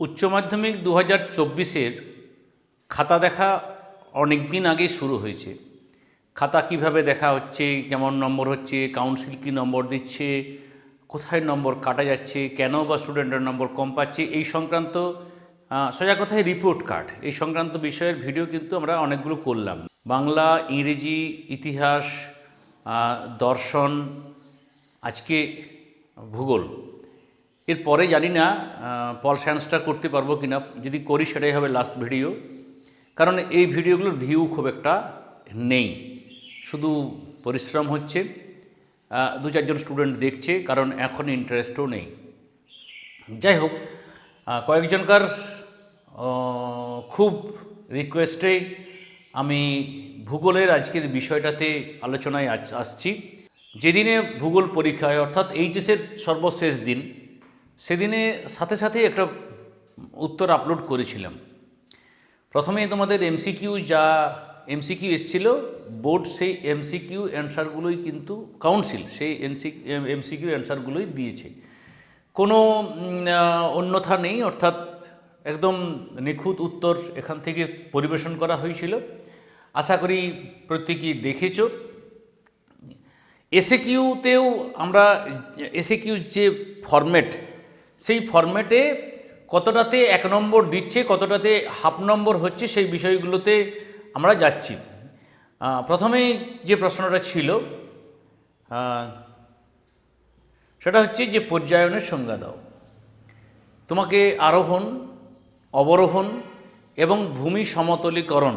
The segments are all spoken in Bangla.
উচ্চ মাধ্যমিক দু হাজার চব্বিশের খাতা দেখা অনেক দিন আগেই শুরু হয়েছে। খাতা কীভাবে দেখা হচ্ছে, কেমন নম্বর হচ্ছে, কাউন্সিল কী নম্বর দিচ্ছে, কোথায় নম্বর কাটা যাচ্ছে, কেন বা স্টুডেন্টের নম্বর কম পাচ্ছে, এই সংক্রান্ত সোজা কথায় রিপোর্ট কার্ড এই সংক্রান্ত বিষয়ের ভিডিও কিন্তু আমরা অনেকগুলো করলাম। বাংলা, ইংরেজি, ইতিহাস দর্শন, আজকে ভূগোল। এরপরে জানি না পল সায়েন্সটা করতে পারব কি না যদি করি সেটাই হবে লাস্ট ভিডিও কারণ এই ভিডিওগুলোর ভিউ খুব একটা নেই। শুধু পরিশ্রম হচ্ছে দু চারজন স্টুডেন্ট দেখছে, কারণ এখন ইন্টারেস্টও নেই। যাই হোক কয়েকজনকার খুব রিকোয়েস্টে আমি ভূগোলের আজকের বিষয়টাতে আলোচনায় আসছি। যেদিনে ভূগোল পরীক্ষায়, অর্থাৎ এইচএসের সর্বশেষ দিন সেদিনে সাথে সাথে একটা উত্তর আপলোড করেছিলাম। প্রথমে তোমাদের এমসিকিউ যা এমসিকিউ এসেছিল বোর্ড সেই এমসিকিউ অ্যান্সারগুলোই কিন্তু কাউন্সিল সেই এমসি এমসিকিউ অ্যান্সারগুলোই দিয়েছে। কোনো অন্যথা নেই, অর্থাৎ একদম নিখুঁত উত্তর এখান থেকে পরিবেশন করা হয়েছিল। আশা করি প্রত্যেকেই দেখেছ। এসে কিউতেও আমরা এসে কিউ যে ফরম্যাট সেই ফরম্যাটে কতটাতে এক নম্বর দিচ্ছে কতটাতে হাফ নম্বর হচ্ছে সেই বিষয়গুলোতে আমরা যাচ্ছি। আহ, প্রথমেই যে প্রশ্নটা ছিল সেটা হচ্ছে যে পর্যায়নের সংজ্ঞা দাও। তোমাকে আরোহণ অবরোহণ এবং ভূমি সমতলীকরণ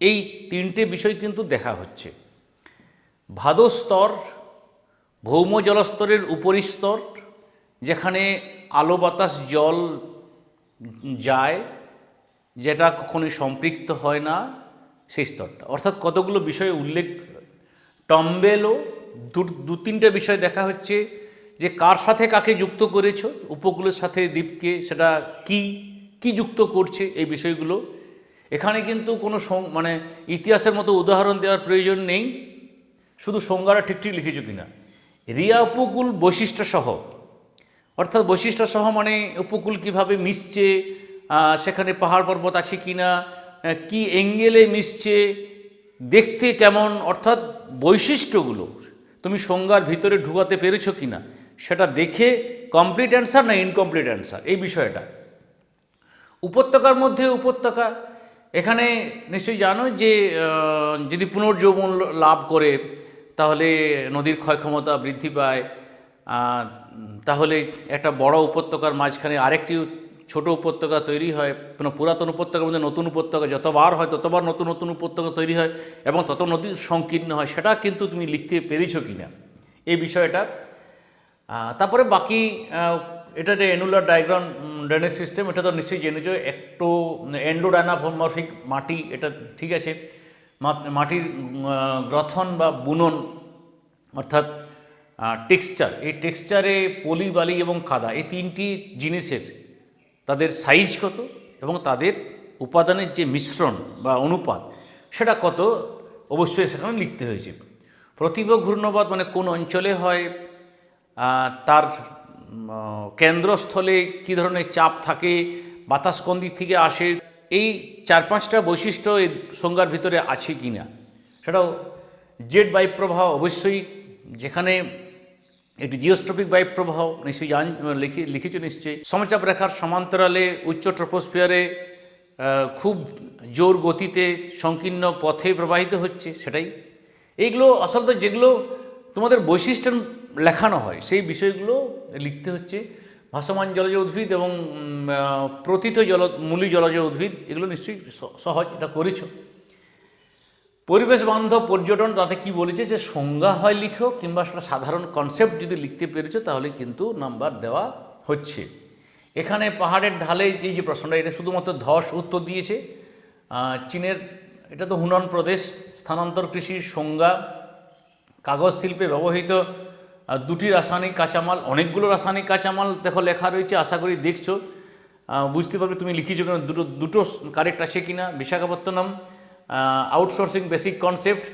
এই তিনটে বিষয় কিন্তু দেখা হচ্ছে। ভাদস্তর ভৌম জলস্তরের উপরিস্তর যেখানে আলো বাতাস, জল যায়, যেটা কখনোই সম্পৃক্ত হয় না, সেই স্তরটা। অর্থাৎ কতগুলো বিষয়ে উল্লেখ, টম্বেলও দু দু তিনটে বিষয় দেখা হচ্ছে যে কার সাথে কাকে যুক্ত করেছ, উপকূলের সাথে দ্বীপকে, সেটা কি কি যুক্ত করছে, এই বিষয়গুলো। এখানে কিন্তু কোনো মানে ইতিহাসের মতো উদাহরণ দেওয়ার প্রয়োজন নেই। শুধু সংজ্ঞাটা ঠিক ঠিক লিখেছো কিনা। রিয়া উপকূল বৈশিষ্ট্য সহ অর্থাৎ বৈশিষ্ট্য সহ মানে উপকূল কীভাবে মিশছে সেখানে পাহাড় পর্বত আছে কি না কী এঙ্গেলে মিশছে, দেখতে কেমন, অর্থাৎ বৈশিষ্ট্যগুলো, তুমি সংজ্ঞার ভিতরে ঢুকাতে পেরেছ কিনা, সেটা দেখে কমপ্লিট অ্যান্সার না ইনকমপ্লিট অ্যান্সার এই বিষয়টা। উপত্যকার মধ্যে উপত্যকা, এখানে নিশ্চয়ই জানো যে যদি পুনর্যৌবন লাভ করে, তাহলে নদীর ক্ষয় ক্ষমতা বৃদ্ধি পায় তাহলে একটা বড় উপত্যকার মাঝখানে আরেকটি ছোট উপত্যকা তৈরি হয়, কোনো পুরাতন উপত্যকার মধ্যে নতুন উপত্যকা যতবার হয়, ততবার নতুন নতুন উপত্যকা তৈরি হয় এবং তত নদী সংকীর্ণ হয়, সেটা কিন্তু তুমি লিখতে পেরেছ কিনা? এই বিষয়টা। তারপরে বাকি এটা যে এনুলার ডায়াগ্রাম ড্রেনেজ সিস্টেম এটা তো নিশ্চয়ই জেনেছো, একটু এন্ডোডাইনাফর্মরফিক মাটি, এটা ঠিক আছে। মাটির গ্রথন বা বুনন, অর্থাৎ টেক্সচার এই টেক্সচারে পলি, বালি এবং কাদা এই তিনটি জিনিসের তাদের সাইজ কত এবং তাদের উপাদানের যে মিশ্রণ বা অনুপাত, সেটা কত? অবশ্যই সেখানে লিখতে হয়েছে। প্রতিভ ঘূর্ণবাদ মানে কোন অঞ্চলে হয়? তার কেন্দ্রস্থলে কী ধরনের চাপ থাকে? বাতাস কোন দিক থেকে আসে? এই চার পাঁচটা বৈশিষ্ট্য এই সংজ্ঞার ভিতরে আছে কি না সেটাও জেট বায়ুপ্রবাহ অবশ্যই যেখানে একটি জিওস্ট্রপিক বায়ুপ্রবাহ, নিশ্চয়ই জান লিখে, লিখেছো নিশ্চয়ই। সমচাপ রেখার সমান্তরালে উচ্চ ট্রপোস্ফিয়ারে খুব জোর গতিতে সংকীর্ণ পথে প্রবাহিত হচ্ছে সেটাই। এইগুলো আসলে যেগুলো তোমাদের বৈশিষ্ট্য লেখানো হয়, সেই বিষয়গুলো লিখতে হচ্ছে। ভাসমান জলজ উদ্ভিদ এবং প্রথিত জল মূলী জলজ উদ্ভিদ, এগুলো নিশ্চয়ই সহজ, এটা করেছ। পরিবেশ বান্ধব পর্যটন তাতে কি বলেছে যে সংজ্ঞা হয় লিখো কিংবা সেটা সাধারণ কনসেপ্ট যদি লিখতে পেরেছ তাহলে কিন্তু নাম্বার দেওয়া হচ্ছে। এখানে পাহাড়ের ঢালে এই যে প্রশ্নটা, এটা শুধুমাত্র ধস উত্তর দিয়েছে। চীনের, এটা তো হুনান প্রদেশ, স্থানান্তর কৃষির সংজ্ঞা, কাগজ শিল্পে ব্যবহৃত দুটি রাসায়নিক কাঁচামাল, অনেকগুলো রাসায়নিক কাঁচামাল দেখো লেখা রয়েছে, আশা করি দেখছ। বুঝতে পারবে তুমি লিখেছো কেন, দুটো দুটো কারেক্ট আছে কিনা, বিশাখাপত্তনম। আউটসোর্সিং বেসিক কনসেপ্ট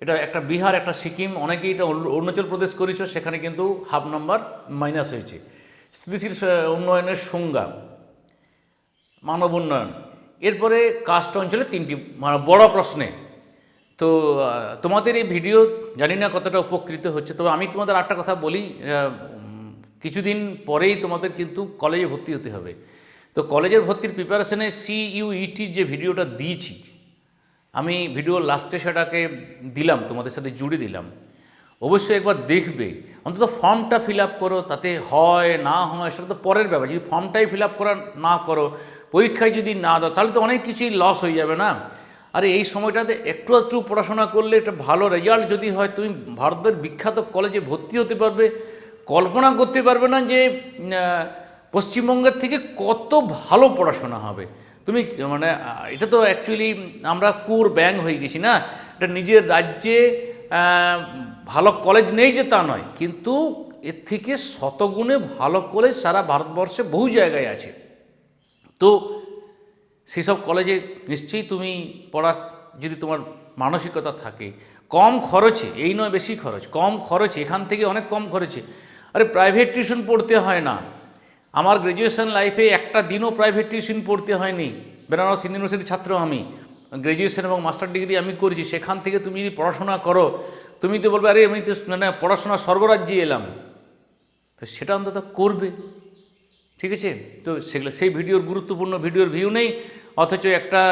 এটা একটা বিহার, একটা সিকিম, অনেকেই এটা অরু- অরুণাচল প্রদেশ করেছ, সেখানে কিন্তু হাফ নাম্বার মাইনাস হয়েছে। স্থিতিশীল উন্নয়নের সংজ্ঞা, মানব উন্নয়ন। এরপরে কাস্ট অঞ্চলে তিনটি মানে বড় প্রশ্নে। তো তোমাদের এই ভিডিও জানি না কতটা উপকৃত হচ্ছে, তবে আমি তোমাদের একটা কথা বলি কিছুদিন পরেই তোমাদের কিন্তু কলেজে ভর্তি হতে হবে। তো কলেজের ভর্তির প্রিপারেশনে সিইউইটি যে ভিডিওটা দিয়েছি আমি ভিডিও লাস্টে সেটাকে দিলাম, তোমাদের সাথে জুড়ে দিলাম। অবশ্যই একবার দেখবে। অন্তত ফর্মটা ফিল আপ করো, তাতে হয়, না হয়, সেটা তো পরের ব্যাপার। যদি ফর্মটাই ফিল আপ করা না করো, পরীক্ষায় যদি না দাও, তাহলে তো অনেক কিছুই লস হয়ে যাবে না। আর, এই সময়টাতে একটু একটু পড়াশোনা করলে একটা ভালো রেজাল্ট যদি হয়, তুমি ভারতের বিখ্যাত কলেজে ভর্তি হতে পারবে। কল্পনা করতে পারবে না যে পশ্চিমবঙ্গের থেকে কত ভালো পড়াশোনা হবে। তুমি মানে এটা তো অ্যাকচুয়ালি আমরা কুর ব্যাং হয়ে গেছি না? এটা নিজের রাজ্যে ভালো কলেজ নেই যে তা নয়। কিন্তু এর থেকে শতগুণে ভালো কলেজ সারা ভারতবর্ষে বহু জায়গায় আছে। তো সেসব কলেজে নিশ্চয়ই তুমি পড়ার যদি তোমার মানসিকতা থাকে, কম খরচে, এই নয় বেশি খরচ, কম খরচে, এখান থেকে অনেক কম খরচে। আরে প্রাইভেট টিউশন পড়তে হয় না। আমার গ্র্যাজুয়েশন লাইফে একটা দিনও প্রাইভেট টিউশন পড়তে হয়নি। বেনারস হিন্দু ইউনিভার্সিটির ছাত্র আমি। গ্র্যাজুয়েশন এবং মাস্টার ডিগ্রি আমি করেছি। সেখান থেকে তুমি যদি পড়াশোনা করো, তুমি তো বলবে, আরে, আমি তো মানে পড়াশোনা স্বর্গরাজ্যে এলাম। তো সেটা অন্তত করবে। ঠিক আছে? তো সেগুলো, সেই ভিডিওর গুরুত্বপূর্ণ ভিডিওর ভিউ নেই। অথচ একটা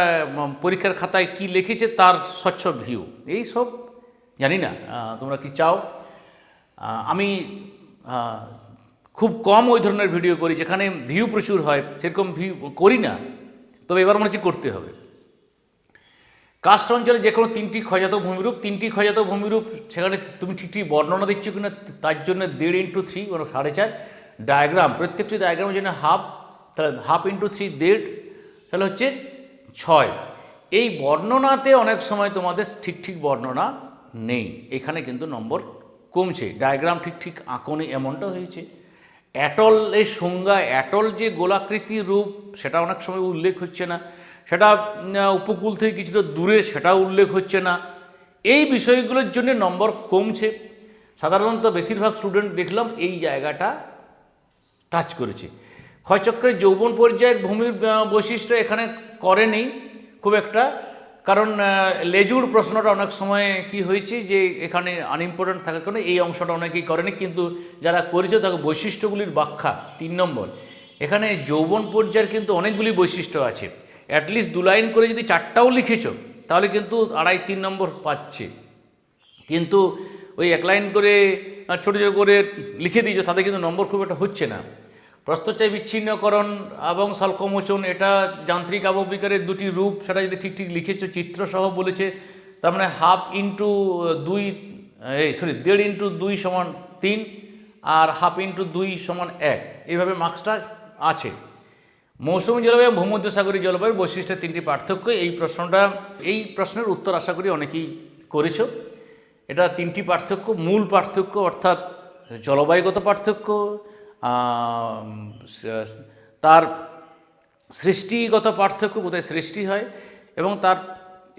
পরীক্ষার খাতায় কি লিখেছে তার স্বচ্ছ ভিউ এই সব জানি না। তোমরা কি চাও? আমি খুব কম ওই ধরনের ভিডিও করি, যেখানে ভিউ প্রচুর হয়, সেরকম ভিউ করি না, তবে এবার মনে হচ্ছে করতে হবে। কাস্ট অঞ্চলে যে কোনো তিনটি ক্ষয়জাত ভূমিরূপ, তিনটি ক্ষয়জাত ভূমিরূপ সেখানে তুমি ঠিক ঠিক বর্ণনা দিচ্ছ কিনা, তার জন্য দেড় ইন্টু থ্রি মানে সাড়ে চার ডায়াগ্রাম প্রত্যেকটি ডায়াগ্রামের জন্য হাফ তাহলে হাফ ইন্টু থ্রি দেড়, তাহলে হচ্ছে ছয়। এই বর্ণনাতে অনেক সময় তোমাদের ঠিক ঠিক বর্ণনা নেই। এখানে কিন্তু নম্বর কমছে। ডায়াগ্রাম ঠিক ঠিক আঁকনি এমনটা হয়েছে। অ্যাটল, এই সংজ্ঞা অ্যাটল যে গোলাকৃতির রূপ, সেটা অনেক সময় উল্লেখ হচ্ছে না। সেটা উপকূল থেকে কিছুটা দূরে সেটাও উল্লেখ হচ্ছে না। এই বিষয়গুলোর জন্য নম্বর কমছে। সাধারণত বেশিরভাগ স্টুডেন্ট দেখলাম এই জায়গাটা টাচ করেছে। ক্ষয়চক্রের যৌবন পর্যায়ের ভূমির বৈশিষ্ট্য এখানে করেনি। খুব একটা কারণ লেজুর প্রশ্নটা অনেক সময় কি হয়েছে যে এখানে আনইম্পর্টেন্ট থাকার কারণে এই অংশটা অনেকেই করেনি, কিন্তু যারা করেছে তাকে বৈশিষ্ট্যগুলির ব্যাখ্যা, তিন নম্বর। এখানে যৌবন পর্যায়ের কিন্তু অনেকগুলি বৈশিষ্ট্য আছে। অ্যাটলিস্ট দু লাইন করে যদি চারটাও লিখেছো, তাহলে কিন্তু আড়াই, তিন নম্বর পাচ্ছে। কিন্তু ওই এক লাইন করে ছোটো ছোটো করে লিখে দিয়েছ, তাতে কিন্তু নম্বর খুব একটা হচ্ছে না। প্রস্তচায় বিচ্ছিন্নকরণ এবং স্বল্পমোচন এটা যান্ত্রিক আবহবিকারের দুটি রূপ। সেটা যদি ঠিক ঠিক লিখেছো, চিত্রসহ বলেছে, তার মানে হাফ ইন্টু দুই এই সরি দেড় ইন্টু দুই সমান তিন আর হাফ ইন্টু দুই সমান এক। এইভাবে মার্কসটা আছে। মৌসুমী জলবায়ু এবং ভূমধ্যসাগরীয় জলবায়ুর বৈশিষ্ট্যের তিনটি পার্থক্য। এই প্রশ্নটা, এই প্রশ্নের উত্তর আশা করি অনেকেই করেছ। এটা তিনটি পার্থক্য, মূল পার্থক্য অর্থাৎ জলবায়ুগত পার্থক্য তার সৃষ্টিগত পার্থক্য কোথায় সৃষ্টি হয় এবং তার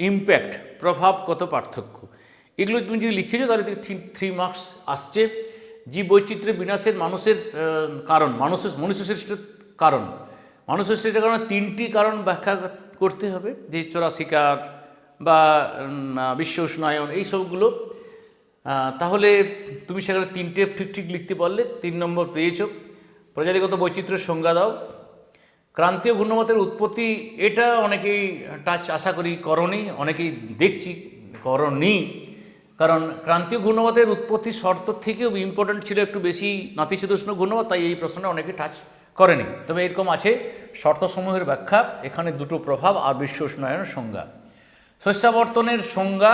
ইম্প্যাক্ট প্রভাবগত পার্থক্য। এগুলো তুমি যদি লিখেছো, তাহলে থ্রি মার্কস আসছে। জীব বৈচিত্র্য বিনাশের মানুষের কারণ, মানুষের মনুষ্য সৃষ্ট কারণ। মানুষ সৃষ্টির কারণে তিনটি কারণ ব্যাখ্যা করতে হবে। যে চোরা শিকার বা বিশ্ব উষ্ণায়ন, এই সবগুলো তাহলে তুমি সেখানে তিনটে ঠিক ঠিক লিখতে পারলে, তিন নম্বর পেয়েছ। প্রজাতিগত বৈচিত্র্যের সংজ্ঞা দাও। ক্রান্তীয় ঘূর্ণমতের উৎপত্তি, এটা অনেকেই টাচ আশা করি করনি, অনেকেই দেখছি করনি। কারণ ক্রান্তীয় ঘূর্ণমতের উৎপত্তি শর্ত থেকেও ইম্পর্ট্যান্ট ছিল একটু বেশি নাতিশীতোষ্ণ ঘূর্ণমত তাই এই প্রশ্নটা অনেকে টাচ করেনি। তবে এরকম আছে, শর্তসমূহের ব্যাখ্যা, এখানে দুটো প্রভাব আর বিশ্ব উষ্ণায়নের সংজ্ঞা। শস্যাবর্তনের সংজ্ঞা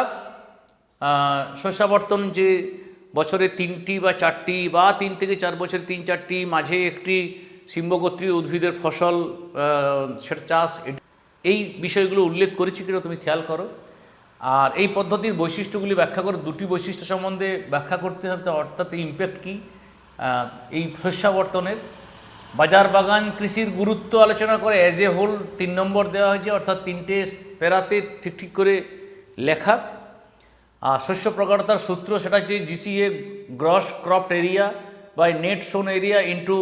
শস্যাবর্তন যে বছরে তিনটি বা চারটি বা তিন থেকে চার বছরে তিন চারটি, মাঝে একটি সিম্বগোত্রীয় উদ্ভিদের ফসল সেটা চাষ এই বিষয়গুলো উল্লেখ করেছি কিনা তুমি খেয়াল করো। আর এই পদ্ধতির বৈশিষ্ট্যগুলি ব্যাখ্যা করে। দুটি বৈশিষ্ট্য সম্বন্ধে ব্যাখ্যা করতে হবে অর্থাৎ ইম্প্যাক্ট কী? এই শস্যাবর্তনের বাজার বাগান কৃষির গুরুত্ব আলোচনা করে অ্যাজ এ হোল তিন নম্বর দেওয়া হয়েছে, অর্থাৎ তিনটে পেরাতে ঠিক ঠিক করে লেখা। শস্য প্রকারতার সূত্র সেটা হচ্ছে জিসিএ গ্রস ক্রপড এরিয়া বা net sown area into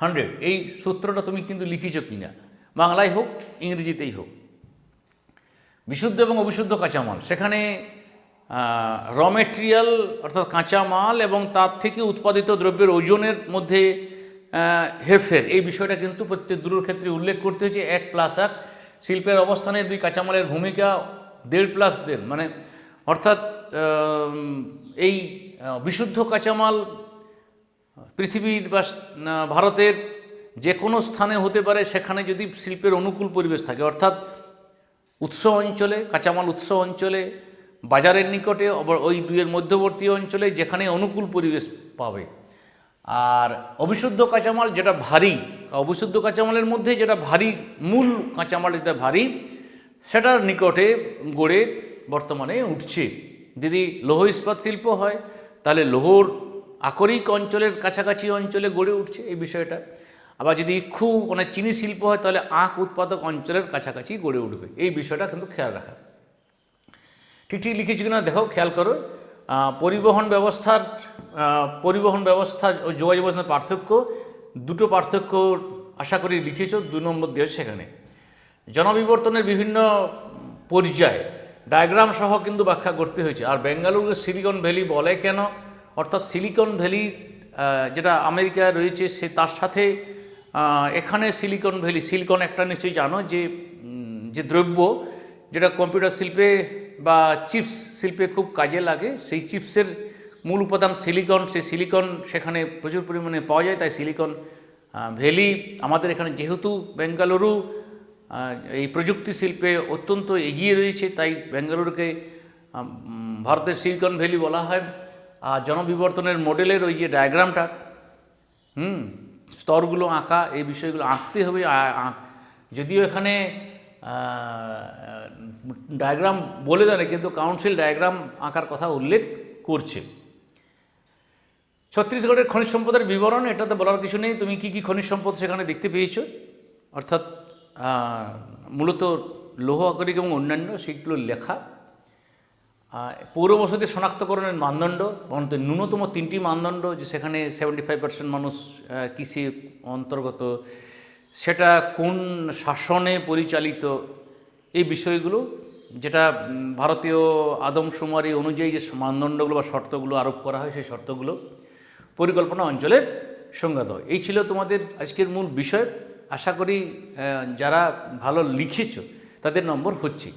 hundred এই সূত্রটা তুমি কিন্তু লিখিছো কিনা? বাংলায় হোক, ইংরেজিতেই হোক। বিশুদ্ধ এবং অবিশুদ্ধ কাঁচামাল। সেখানে র মেটেরিয়াল অর্থাৎ কাঁচামাল এবং তার থেকে উৎপাদিত দ্রব্যের ওজনের মধ্যে হেরফের। এই বিষয়টা কিন্তু প্রত্যেক দূরের ক্ষেত্রে উল্লেখ করতে হয়েছে। এক প্লাস এক। শিল্পের অবস্থানে দুই কাঁচামালের ভূমিকা দেড় প্লাস দেড়। মানে অর্থাৎ এই বিশুদ্ধ কাঁচামাল পৃথিবীর বা ভারতের যে কোনো স্থানে হতে পারে, সেখানে যদি শিল্পের অনুকূল পরিবেশ থাকে। অর্থাৎ, উৎস অঞ্চলে, কাঁচামাল উৎস অঞ্চলে, বাজারের নিকটে ওই দুইয়ের মধ্যবর্তী অঞ্চলে যেখানে অনুকূল পরিবেশ পাবে। আর অবিশুদ্ধ কাঁচামাল যেটা ভারী, অবিশুদ্ধ কাঁচামালের মধ্যে যেটা ভারী, মূল কাঁচামাল যেটা ভারী, সেটার নিকটে গড়ে বর্তমানে উঠছে। যদি লৌহ ইস্পাত শিল্প হয়, তাহলে লৌহর আকরিক অঞ্চলের কাছাকাছি অঞ্চলে গড়ে উঠছে এই বিষয়টা। আবার যদি ইক্ষু মানে চিনি শিল্প হয়, তাহলে আখ উৎপাদক অঞ্চলের কাছাকাছি গড়ে উঠবে। এই বিষয়টা কিন্তু খেয়াল রাখা। ঠিক ঠিক লিখেছি কিনা, দেখো, খেয়াল করো। পরিবহন ব্যবস্থার পরিবহন ব্যবস্থা ও যোগাযোগ ব্যবস্থার পার্থক্য, দুটো পার্থক্য আশা করি লিখেছ, দু নম্বর দিয়েছে সেখানে। জনবিবর্তনের বিভিন্ন পর্যায় ডায়াগ্রাম সহ কিন্তু ব্যাখ্যা করতে হয়েছে। আর বেঙ্গালুরুকে সিলিকন ভ্যালি বলে কেন? অর্থাৎ সিলিকন ভ্যালি যেটা আমেরিকায় রয়েছে, সে তার সাথে এখানে সিলিকন ভ্যালি, সিলিকন একটা নিশ্চয়ই জানো যে যে দ্রব্য যেটা কম্পিউটার শিল্পে বা চিপস শিল্পে খুব কাজে লাগে, সেই চিপসের মূল উপাদান সিলিকন, সেই সিলিকন সেখানে প্রচুর পরিমাণে পাওয়া যায়। তাই সিলিকন ভ্যালি আমাদের এখানে যেহেতু বেঙ্গালুরু এই প্রযুক্তি শিল্পে অত্যন্ত এগিয়ে রয়েছে, তাই বেঙ্গালুরুকে ভারতের সিলিকন ভ্যালি বলা হয়। আর জনবিবর্তনের মডেলের ওই যে ডায়াগ্রামটা, হুম, স্তরগুলো আঁকা, এই বিষয়গুলো আঁকতে হবে। যদিও এখানে ডায়াগ্রাম বলে দেয় কিন্তু কাউন্সিল ডায়াগ্রাম আঁকার কথা উল্লেখ করছে। ছত্তিশগড়ের খনিজ সম্পদের বিবরণ, এটাতে বলার কিছু নেই। তুমি কি কি খনিজ সম্পদ সেখানে দেখতে পেয়েছ? অর্থাৎ মূলত লৌহ আকরিক এবং অন্যান্য সেগুলো লেখা আহ, পৌর বসতি শনাক্তকরণের মানদণ্ড অন্তত ন্যূনতম তিনটি মানদণ্ড যে সেখানে সেভেন্টি ফাইভ পার্সেন্ট মানুষ কৃষি অন্তর্গত সেটা কোন শাসনে পরিচালিত এই বিষয়গুলো যেটা ভারতীয় আদমশুমারি অনুযায়ী যে মানদণ্ডগুলো বা শর্তগুলো আরোপ করা হয় সেই শর্তগুলো পরিকল্পনা অঞ্চলের সংজ্ঞাত এই ছিল তোমাদের আজকের মূল বিষয়। আশা করি যারা ভালো লিখেছ, তাদের নম্বর হচ্ছে।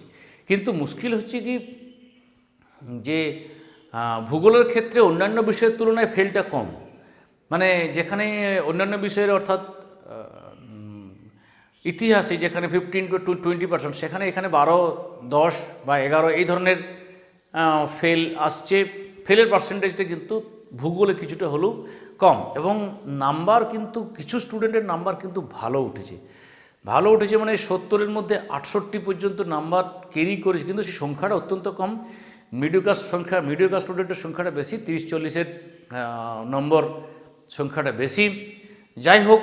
কিন্তু মুশকিল হচ্ছে কি, যে ভূগোলের ক্ষেত্রে অন্যান্য বিষয়ের তুলনায় ফেলটা কম। মানে যেখানে অন্যান্য বিষয়ের অর্থাৎ ইতিহাসে যেখানে ফিফটিন টু টোয়েন্টি পার্সেন্ট সেখানে এখানে বারো, দশ বা এগারো, এই ধরনের ফেল আসছে। ফেলের পার্সেন্টেজটা কিন্তু ভূগোলে কিছুটা হলেও কম এবং নাম্বার কিন্তু, কিছু স্টুডেন্টের নাম্বার কিন্তু ভালো উঠেছে। ভালো উঠেছে মানে সত্তরের মধ্যে আটষট্টি পর্যন্ত নাম্বার ক্যারি করেছে, কিন্তু সেই সংখ্যাটা অত্যন্ত কম। মিডিল ক্লাস সংখ্যা মিডিল ক্লাস স্টুডেন্টের সংখ্যাটা বেশি, তিরিশ চল্লিশের নম্বর সংখ্যাটা বেশি। যাই হোক,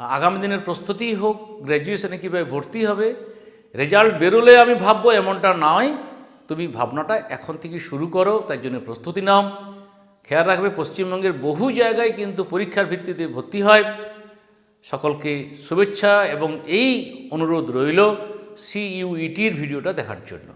আগামী দিনের প্রস্তুতি হোক গ্র্যাজুয়েশনে কীভাবে ভর্তি হবে রেজাল্ট বেরোলে আমি ভাববো এমনটা নয়। তুমি ভাবনাটা এখন থেকে শুরু করো, তার জন্য প্রস্তুতি নাও। খেয়াল রাখবে, পশ্চিমবঙ্গের বহু জায়গায় কিন্তু পরীক্ষার ভিত্তিতে ভর্তি হয়। সকলকে শুভেচ্ছা এবং এই অনুরোধ রইল সিইউইটির ভিডিওটা দেখার জন্য।